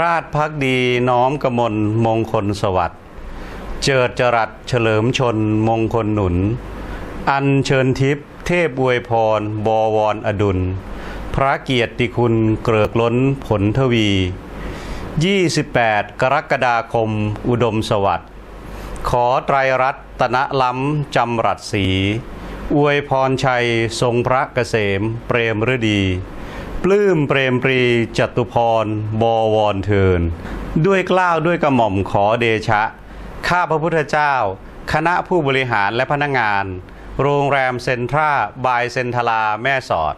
ราชพักดีน้อมกมลมงคลสวัสดิ์เจิดจรัสเฉลิมชนมงคลหนุน อันเชิญทิพย์เทพอวยพร บวรอดุล พระเกียรติคุณเกริกล้นผลทวี 28 กรกฎาคม อุดมสวัสดิ์ขอไตรรัตนล้ำจำรัดสี อวยพรชัยทรงพระเกษมเปรมฤดี ปลื้มเปรมปรีจตุพรบวรเทิน ด้วยกล้าวด้วยกระหม่อมขอเดชะ ข้าพระพุทธเจ้า คณะผู้บริหารและพนักงาน โรงแรมเซ็นทราบายเซ็นทราแม่สอด